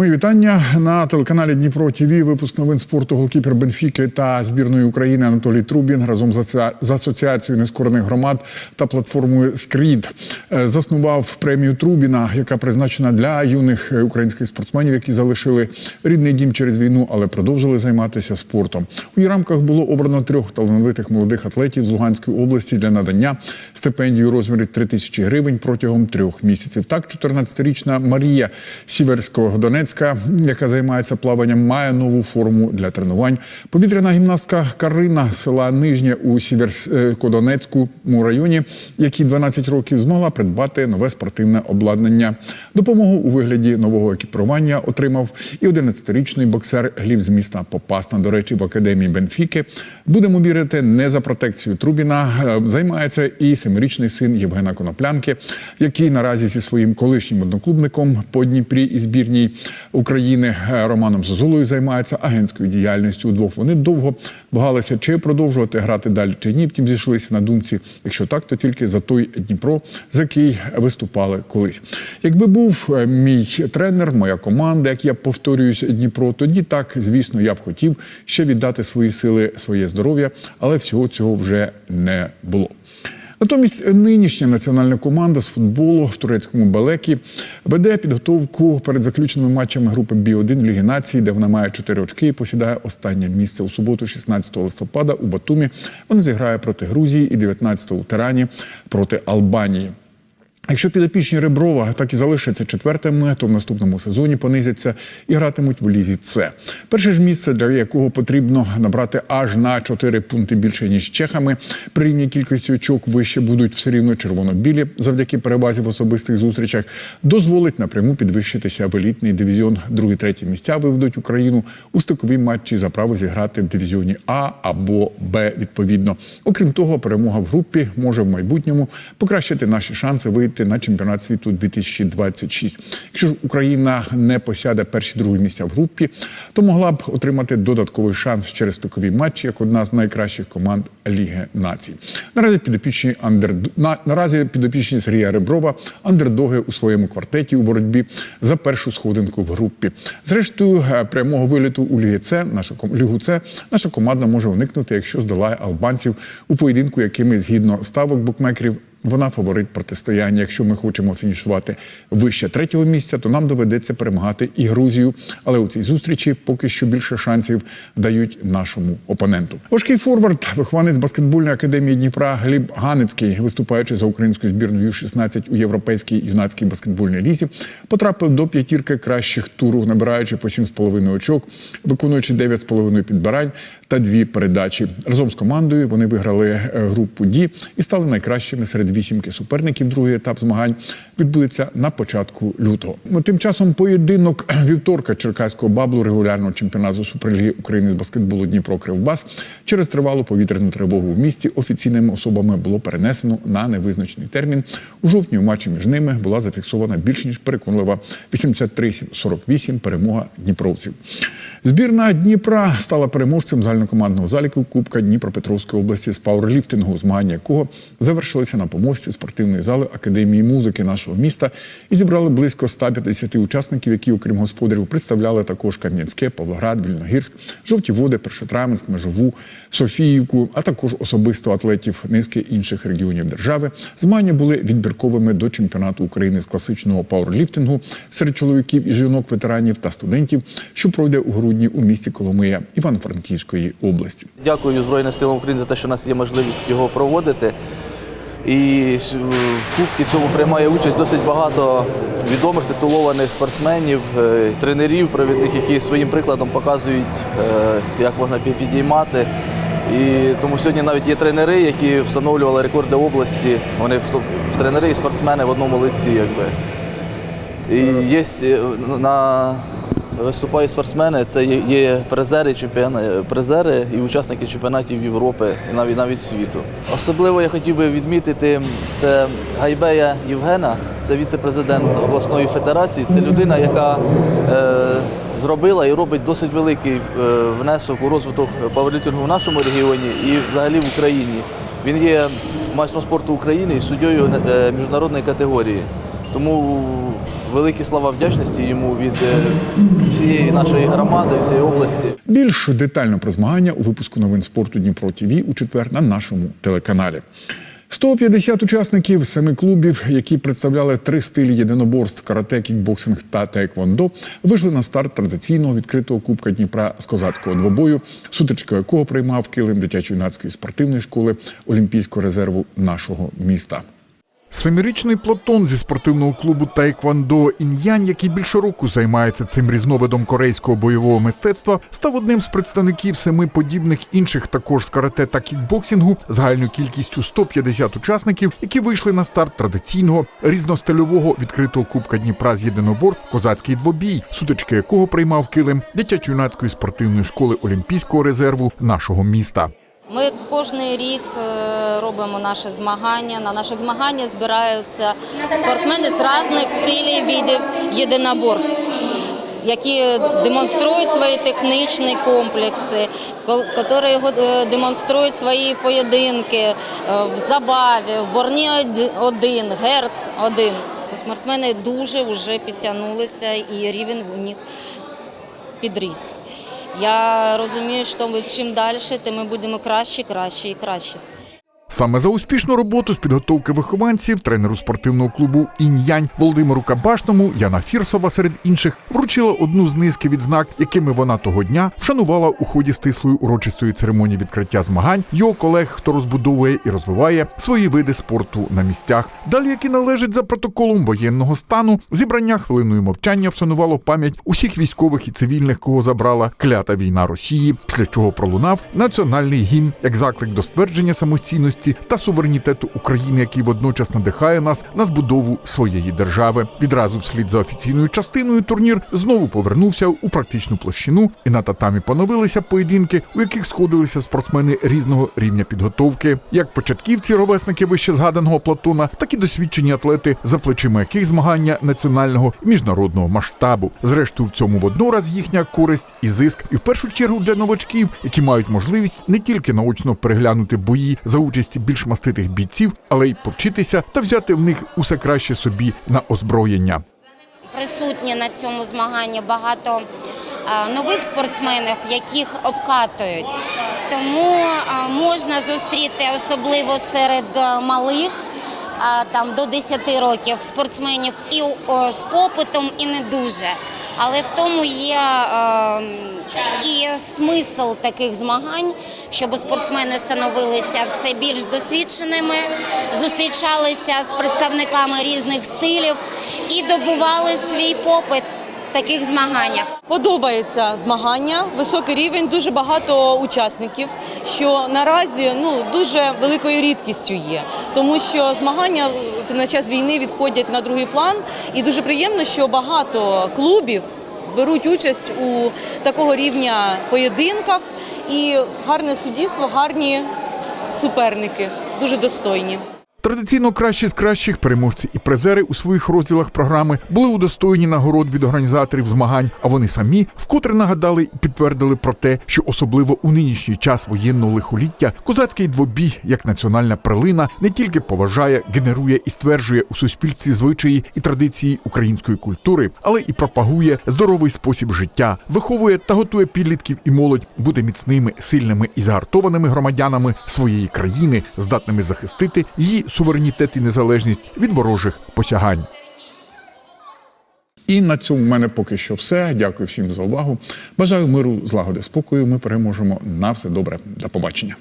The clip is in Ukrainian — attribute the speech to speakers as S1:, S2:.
S1: Мої вітання на телеканалі Дніпро ТВ. Випуск новин спорту голкіпер Бенфіки та збірної України Анатолій Трубін разом з асоціацією нескорених громад та платформою Скрід е, заснував премію Трубіна, яка призначена для юних е, українських спортсменів, які залишили рідний дім через війну, але продовжили займатися спортом. У її рамках було обрано трьох талановитих молодих атлетів з Луганської області для надання стипендії у розмірі 3 тисячі гривень протягом трьох місяців. Так, 14-річна Марія Сіверського Донецька, яка займається плаванням, має нову форму для тренувань. Повітряна гімнастка Карина села Нижнє у Сіверсько-Донецькому районі, якій 12 років змогла придбати нове спортивне обладнання. Допомогу у вигляді нового екіпірування отримав і 11-річний боксер Гліб з міста Попасна. До речі, в академії Бенфіки будемо вірити не за протекцію Трубіна. е, Займається і семирічний син Євгена Коноплянки, який наразі зі своїм колишнім одноклубником по Дніпрі і збірній України е, Романом Зозулою займається агентською діяльністю. Удвох вони довго вагалися, чи продовжувати грати далі, чи ні. Втім, зійшлися на думці. Якщо так, то тільки за той Дніпро, за який виступали колись. Якби був е, мій тренер, моя команда, як я повторююсь, Дніпро, тоді так, звісно, я б хотів ще віддати свої сили, своє здоров'я, але всього цього вже не було. Натомість нинішня національна команда з футболу в турецькому Балекі веде підготовку перед заключеними матчами групи Бі-1 Ліги нації, де вона має 4 очки і посідає останнє місце у суботу, 16 листопада у Батумі. Вона зіграє проти Грузії і 19 у Тирані проти Албанії. Якщо підопічні Реброва так і залишаться четвертими, то в наступному сезоні понизяться і гратимуть в лізі С. Перше ж місце, для якого потрібно набрати аж на 4 пункти більше ніж чехами. При рівній кількості очок вище будуть все рівно червоно-білі завдяки перевазі в особистих зустрічах. Дозволить напряму підвищитися в елітний дивізіон. Другі, треті місця виведуть Україну у стикові матчі за право зіграти в дивізіоні А або Б відповідно. Окрім того, перемога в групі може в майбутньому покращити наші шанси вийти на чемпіонат світу 2026. Якщо ж Україна не посяде перші другі місця в групі, то могла б отримати додатковий шанс через стикові матчі як одна з найкращих команд Ліги націй. Наразі підопічні андер на, наразі підопічні Сергія Реброва андердоги у своєму квартеті у боротьбі за першу сходинку в групі. Зрештою, е, прямого виліту у Ліги С, наша Лігу С, наша команда може уникнути, якщо здолає албанців у поєдинку, якими згідно ставок букмекерів вона фаворит протистояння. Якщо ми хочемо фінішувати вище третього місця, то нам доведеться перемагати і Грузію. Але у цій зустрічі поки що більше шансів дають нашому опоненту. Важкий форвард, вихованець баскетбольної академії Дніпра Гліб Ганецький, виступаючи за українську збірну Ю-16 у європейській юнацькій баскетбольній лізі, потрапив до п'ятірки кращих туру, набираючи по 7,5 очок, виконуючи 9,5 підбирань та дві передачі. Разом з командою вони виграли е, групу Ді і стали найкращими серед вісімки суперників. Другий етап змагань відбудеться на початку лютого. Ну, Тим часом поєдинок вівторка Черкаського баблу регулярного чемпіонату Суперліги України з баскетболу Дніпро Кривбас через тривалу повітряну тривогу в місті офіційними особами було перенесено на невизначений термін. У жовтні у матчі між ними була зафіксована більш ніж переконлива 83-48 перемога дніпровців. Збірна Дніпра стала переможцем загальнокомандного заліку Кубка Дніпропетровської області з пауерліфтингу, змагання якого завершилися на помості спортивної зали Академії музики нашого міста і зібрали близько 150 учасників, які, окрім господарів, представляли також Кам'янське, Павлоград, Вільногірськ, Жовті Води, Першотраменськ, Межову, Софіївку, а також особисто атлетів низки інших регіонів держави. Змагання були відбірковими до чемпіонату України з класичного пауерліфтингу серед чоловіків і жінок, ветеранів та студентів, що пройде у грудні у місті Коломия Івано-Франківської області.
S2: Дякую Збройним силам України за те, що у нас є можливість його проводити. І в Кубці цьому приймає участь досить багато відомих титулованих спортсменів, е, тренерів, провідних, які своїм прикладом показують, е, як можна підіймати. І тому сьогодні навіть є тренери, які встановлювали рекорди області. Вони в, тренери і спортсмени в одному лиці, якби. І є е, на виступають спортсмени, це є, призери, призери і учасники чемпіонатів Європи і навіть навіть світу. Особливо я хотів би відмітити це Гайбея Євгена, це віце-президент обласної федерації. Це людина, яка е, зробила і робить досить великий е, внесок у розвиток пауерліфтингу в нашому регіоні і взагалі в Україні. Він є майстром спорту України і суддєю е, міжнародної категорії. Тому великі слова вдячності йому від е, всієї нашої громади, всієї області.
S3: Більш детально про змагання у випуску новин спорту Дніпро ТВ у четвер на нашому телеканалі. 150 учасників семи клубів, які представляли три стилі єдиноборств карате, кікбоксинг та тейквондо, вийшли на старт традиційного відкритого кубка Дніпра з козацького двобою, сутичка якого приймав килим дитячо-юнацької спортивної школи Олімпійського резерву нашого міста. Семирічний Платон зі спортивного клубу Тайквандо Ін'янь, який більше року займається цим різновидом корейського бойового мистецтва, став одним з представників семи подібних інших також з карате та кікбоксингу загальною кількістю 150 учасників, які вийшли на старт традиційного різностильового відкритого кубка Дніпра з єдиноборств козацький двобій, сутички якого приймав килим дитячо-юнацької спортивної школи Олімпійського резерву нашого міста.
S4: Ми кожен рік е, робимо наші змагання. На наших змаганнях збираються спортсмени з різних стилів видів єдиноборств, які демонструють свої технічні комплекси, ко- які демонструють свої поєдинки е, в забаві, в борні один, герц один. Спортсмени дуже вже підтягнулися і рівень у них підріс. Я розумію, що ми чим далі, тим ми будемо краще, краще і краще.
S3: Саме за успішну роботу з підготовки вихованців тренеру спортивного клубу Інь-Янь Володимиру Кабашному Яна Фірсова серед інших вручила одну з низки відзнак, якими вона того дня вшанувала у ході стислої урочистої церемонії відкриття змагань його колег, хто розбудовує і розвиває свої види спорту на місцях. Далі, які належать за протоколом воєнного стану, зібрання хвилиною мовчання вшанувало пам'ять усіх військових і цивільних, кого забрала клята війна Росії, після чого пролунав національний гімн як заклик до ствердження самостійності та суверенітету України, який водночас надихає нас на збудову своєї держави. Відразу вслід за офіційною частиною турнір знову повернувся у практичну площину, і на татамі поновилися поєдинки, у яких сходилися спортсмени різного рівня підготовки, як початківці, ровесники вище згаданого Платона, так і досвідчені атлети, за плечима яких змагання національного і міжнародного масштабу. Зрештою, в цьому воднораз їхня користь і зиск, і в першу чергу для новачків, які мають можливість не тільки наочно переглянути бої за участі більш маститих бійців, але й повчитися та взяти в них усе краще собі на озброєння.
S5: Присутні на цьому змаганні багато е, нових спортсменів, яких обкатують. Тому е, можна зустріти особливо серед е, малих. Там до 10 років спортсменів і з попитом, і не дуже. Але в тому є е, і смисл таких змагань, щоб спортсмени становилися все більш досвідченими, зустрічалися з представниками різних стилів і добували свій попит таких змаганнях.
S6: Подобається змагання, високий рівень, дуже багато учасників, що наразі ну дуже великою рідкістю є, тому що змагання на час війни відходять на другий план, і дуже приємно, що багато клубів беруть участь у такого рівня поєдинках, і гарне суддівство, гарні суперники, дуже достойні.
S3: Традиційно кращі з кращих переможці і призери у своїх розділах програми були удостоєні нагород від організаторів змагань. А вони самі вкотре нагадали і підтвердили про те, що особливо у нинішній час воєнного лихоліття козацький двобій як національна прилина не тільки поважає, генерує і стверджує у суспільстві звичаї і традиції української культури, але і пропагує здоровий спосіб життя, виховує та готує підлітків і молодь бути міцними, сильними і загартованими громадянами своєї країни, здатними захистити її суверенітет і незалежність від ворожих посягань. І на цьому в мене поки що все. Дякую всім за увагу. Бажаю миру, злагоди, спокою. Ми переможемо. На все добре. До побачення.